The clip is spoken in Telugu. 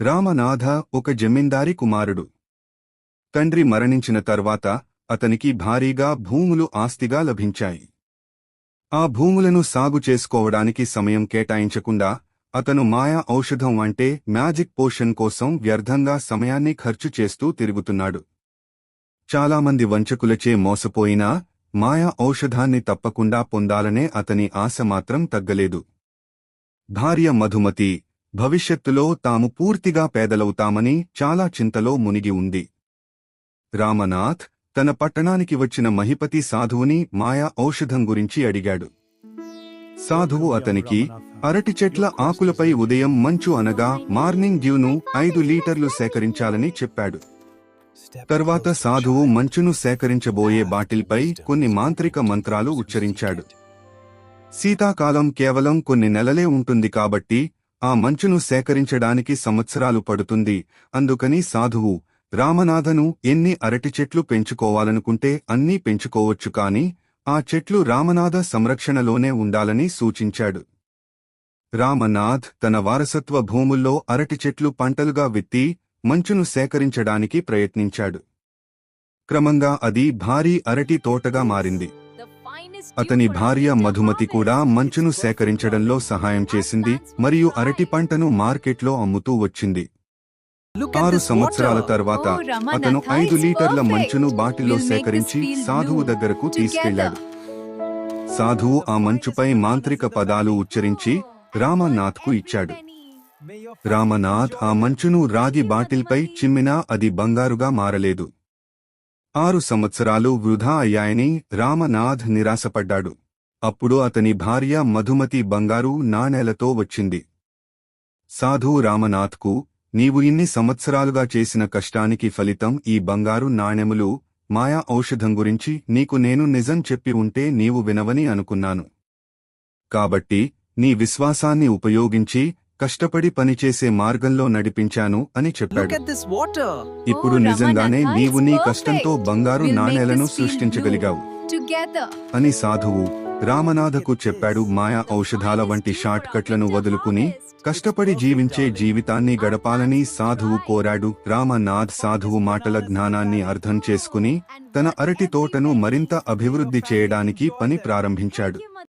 రామనాథ ఒక జమీందారి కుమారుడు. తండ్రి మరణించిన తర్వాత అతనికి భారీగా భూములు ఆస్తిగా లభించాయి. ఆ భూములను సాగు చేసుకోవడానికి సమయం కేటాయించకుండా అతను మాయా ఔషధం అంటే మ్యాజిక్ పోషన్ కోసం వ్యర్థంగా సమయాన్ని ఖర్చు చేస్తూ తిరుగుతున్నాడు. చాలామంది వంచకులచే మోసపోయినా మాయా ఔషధాన్ని తప్పకుండా పొందాలనే అతని ఆశ మాత్రం తగ్గలేదు. భార్య మధుమతి భవిష్యత్తులో తాము పూర్తిగా పేదలవుతామని చాలా చింతలో మునిగి ఉంది. రామనాథ్ తన పట్టణానికి వచ్చిన మహిపతి సాధువుని మాయా ఔషధం గురించి అడిగాడు. సాధువు అతనికి అరటి చెట్ల ఆకులపై ఉదయం మంచు అనగా మార్నింగ్ డ్యూను ఐదు లీటర్లు సేకరించాలని చెప్పాడు. తర్వాత సాధువు మంచును సేకరించబోయే బాటిల్పై కొన్ని మాంత్రిక మంత్రాలు ఉచ్చరించాడు. శీతాకాలం కేవలం కొన్ని నెలలే ఉంటుంది కాబట్టి ఆ మంచును సేకరించడానికి సంవత్సరాలు పడుతుంది. అందుకని సాధువు రామనాథను ఎన్ని అరటి చెట్లు పెంచుకోవాలనుకుంటే అన్నీ పెంచుకోవచ్చు కాని ఆ చెట్లు రామనాథ సంరక్షణలోనే ఉండాలని సూచించాడు. రామనాథ్ తన వారసత్వ భూముల్లో అరటి చెట్లు పంటలుగా విత్తి మంచును సేకరించడానికి ప్రయత్నించాడు. క్రమంగా అది భారీ అరటి తోటగా మారింది. అతని భార్య మధుమతి కూడా మంచును సేకరించడంలో సహాయం చేసింది మరియు అరటి పంటను మార్కెట్లో అమ్ముతూ వచ్చింది. ఆరు సంవత్సరాల తర్వాత అతను ఐదు లీటర్ల మంచును బాటిల్లో సేకరించి సాధువు దగ్గరకు తీసుకెళ్ళాడు సాధువు ఆ మంచుపై మాంత్రిక పదాలు ఉచ్చరించి రామనాథ్కు ఇచ్చాడు. రామనాథ్ ఆ మంచును రాగి బాటిల్పై చిమ్మినా అది బంగారుగా మారలేదు. ఆరు సంవత్సరాలు వృధా అయ్యాయని రామనాథ్ నిరాశపడ్డాడు. అప్పుడు అతని భార్య మధుమతి బంగారు నాణేలతో వచ్చింది. సాధు రామనాథ్కు నీవు ఇన్ని సంవత్సరాలుగా చేసిన కష్టానికి ఫలితం ఈ బంగారు నాణెములు మాయా ఔషధం గురించి నీకు నేను నిజం చెప్పి ఉంటే నీవు వినవని అనుకున్నాను. కాబట్టి నీ విశ్వాసాన్ని ఉపయోగించి కష్టపడి పనిచేసే మార్గంలో నడిపించాను అని చెప్పాడు. ఇప్పుడు Oh, నిజంగానే నీవు నీ. కష్టంతో బంగారు నాణేలను సృష్టించగలిగావు. అని సాధువు రామనాథకు చెప్పాడు మాయా ఔషధాల వంటి షార్ట్ కట్లను వదులుకుని కష్టపడి జీవించే జీవితాన్ని గడపాలని సాధువు కోరాడు రామనాథ్ సాధువు మాటల జ్ఞానాన్ని అర్థం చేసుకుని తన అరటి తోటను మరింత అభివృద్ధి చేయడానికి పని ప్రారంభించాడు